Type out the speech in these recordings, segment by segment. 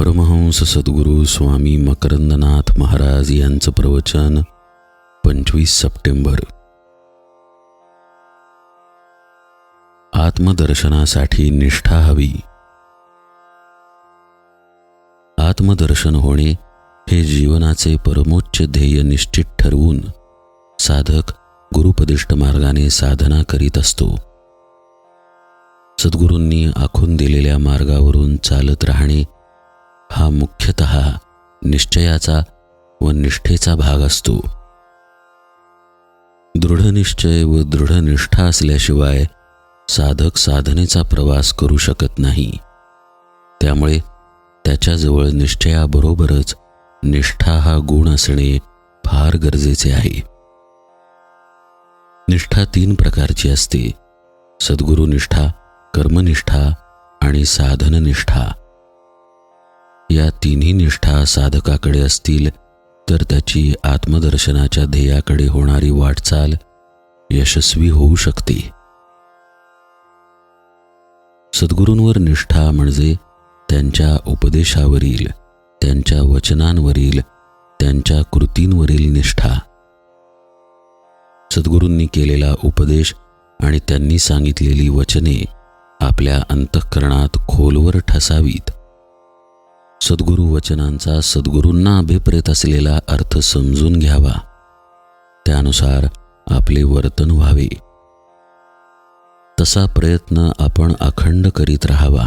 परमहंस सद्गुरू स्वामी मकरंदनाथ महाराज यांचं प्रवचन पंचवीस सप्टेंबर. आत्मदर्शनासाठी निष्ठा हवी. आत्मदर्शन होणे हे जीवनाचे परमोच्च ध्येय निश्चित ठरवून साधक गुरुपदिष्ट मार्गाने साधना करीत असतो. सद्गुरूंनी आखून दिलेल्या मार्गावरून चालत राहणे हा मुख्यतः निश्चयाचा व निष्ठेचा भाग असतो. दृढनिश्चय व दृढनिष्ठा असल्याशिवाय साधक साधनेचा प्रवास करू शकत नाही. त्यामुळे त्याच्याजवळ निश्चयाबरोबरच निष्ठा हा गुण असणे फार गरजेचे आहे. निष्ठा तीन प्रकारची असते. सद्गुरुनिष्ठा कर्मनिष्ठा आणि साधननिष्ठा. या तिन्ही निष्ठा साधकाकडे असतील तर त्याची आत्मदर्शनाच्या ध्येयाकडे होणारी वाटचाल यशस्वी होऊ शकते. सद्गुरूंवर निष्ठा म्हणजे त्यांच्या उपदेशावरील त्यांच्या वचनांवरील त्यांच्या कृतींवरील निष्ठा. सद्गुरूंनी केलेला उपदेश आणि त्यांनी सांगितलेली वचने आपल्या अंतःकरणात खोलवर ठसावीत. सद्गुरू वचनांचा सद्गुरूंना अभिप्रेत असलेला अर्थ समजून घ्यावा. त्यानुसार आपले वर्तन व्हावे. तसा प्रयत्न आपण अखंड करीत राहावा.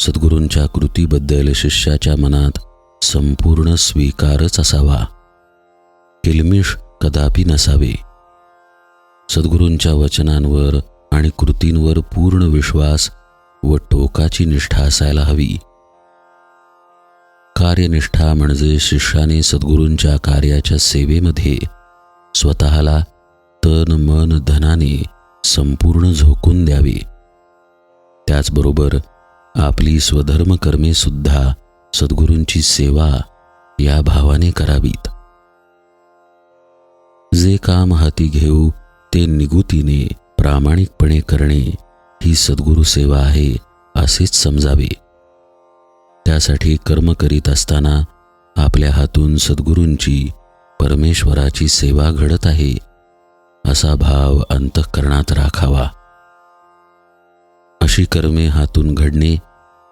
सद्गुरूंच्या कृतीबद्दल शिष्याच्या मनात संपूर्ण स्वीकारच असावा. किलमिश कदापि नसावे. सद्गुरूंच्या वचनांवर आणि कृतींवर पूर्ण विश्वास व टोकाची निष्ठा असायला हवी. कार्यनिष्ठा म्हणजे शिष्याने सद्गुरूंच्या कार्याच्या सेवेमध्ये स्वतःला तन मन धनाने संपूर्ण झोकून द्यावे. त्याचबरोबर आपली स्वधर्म कर्मे सुद्धा सद्गुरूंची सेवा या भावाने करावीत. जे काम हाती घेऊ ते निगुतीने प्रामाणिकपणे करणे ही सद्गुरू सेवा आहे असेच समजावे. त्यासाठी कर्म करीत असताना आपल्या हातून सद्गुरूंची परमेश्वराची सेवा घडत आहे असा भाव अंतःकरणात राखावा. अशी कर्मे हातून घडणे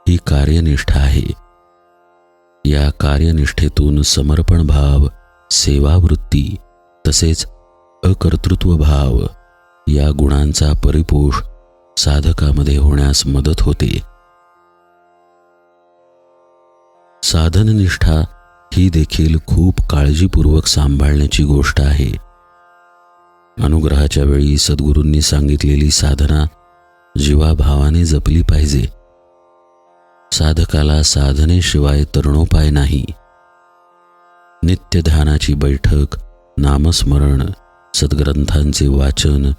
ही कार्यनिष्ठा आहे. या कार्यनिष्ठेतून समर्पण भाव सेवावृत्ती तसेच अकर्तृत्व भाव या गुणांचा परिपोष साधकामध्ये होण्यास मदत होते. साधननिष्ठा ही देखील खूप काळजीपूर्वक सांभाळण्याची गोष्ट आहे. अनुग्रहाच्या वेळी सद्गुरूंनी सांगितलेली साधना जीवाभावाने जपली पाहिजे. साधकाला साधनेशिवाय तरुणोपाय नाही. नित्यध्यानाची बैठक नामस्मरण सद्ग्रंथांचे वाचन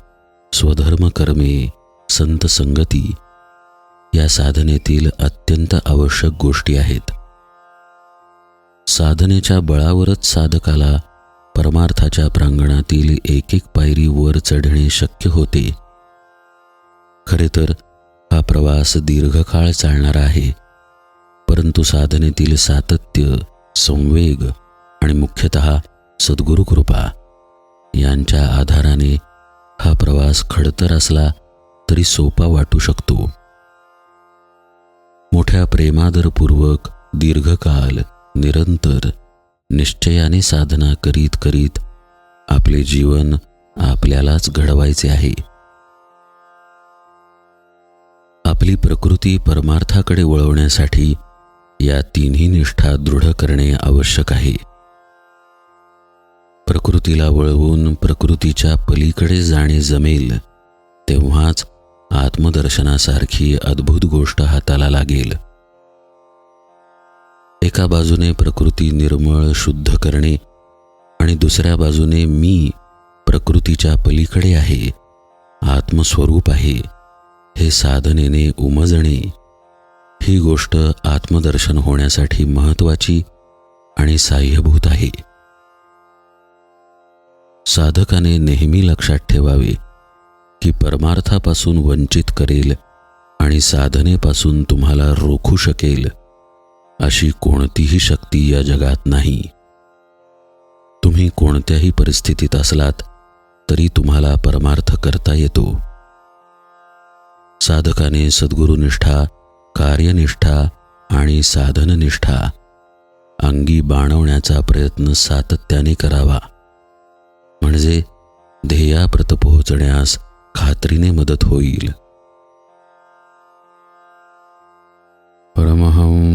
स्वधर्म कर्मे संत संगती या साधनेतील अत्यंत आवश्यक गोष्टी आहेत. साधनेच्या बळावरच साधकाला परमार्थाच्या प्रांगणातील एक एक पायरी वर चढणे शक्य होते. खरे तर हा प्रवास दीर्घकाळ चालणारा आहे. परंतु साधनेतील सातत्य संवेग आणि मुख्यतः सद्गुरुकृपा यांच्या आधाराने हा प्रवास खडतर असला तरी सोपा वाटू शकतो. मोठ्या प्रेमादरपूर्वक दीर्घकाल निरंतर निश्चयाने साधना करीत करीत आपले जीवन आपल्यालाच घडवायचे आहे. आपली प्रकृती परमार्थाकडे वळवण्यासाठी या तिन्ही निष्ठा दृढ करणे आवश्यक आहे. प्रकृतीला वळवून प्रकृतीच्या पलीकडे जाणे जमेल तेव्हाच आत्मदर्शनासारखी अद्भुत गोष्ट हाताला लागेल. एका बाजूने प्रकृती निर्मळ शुद्ध करणे आणि दुसऱ्या बाजूने मी प्रकृतीच्या पलीकडे आहे आत्मस्वरूप आहे हे साधनेने उमजणे. ही गोष्ट आत्मदर्शन होण्यासाठी महत्वाची आणि साह्यभूत आहे. साधकाने नेहमी लक्षात ठेवावे की परमार्थापासून वंचित करेल आणि साधनेपासून तुम्हाला रोखू शकेल. अशी कोणतीही शक्ती या जगात नाही. तुम्ही कोणत्याही परिस्थितीत असलात तरी तुम्हाला परमार्थ करता येतो. साधकाने सद्गुरुनिष्ठा कार्यनिष्ठा आणि साधननिष्ठा अंगी बाणवण्याचा प्रयत्न सातत्याने करावा. म्हणजे ध्येयाप्रत पोहोचण्यास खात्रीने मदत होईल.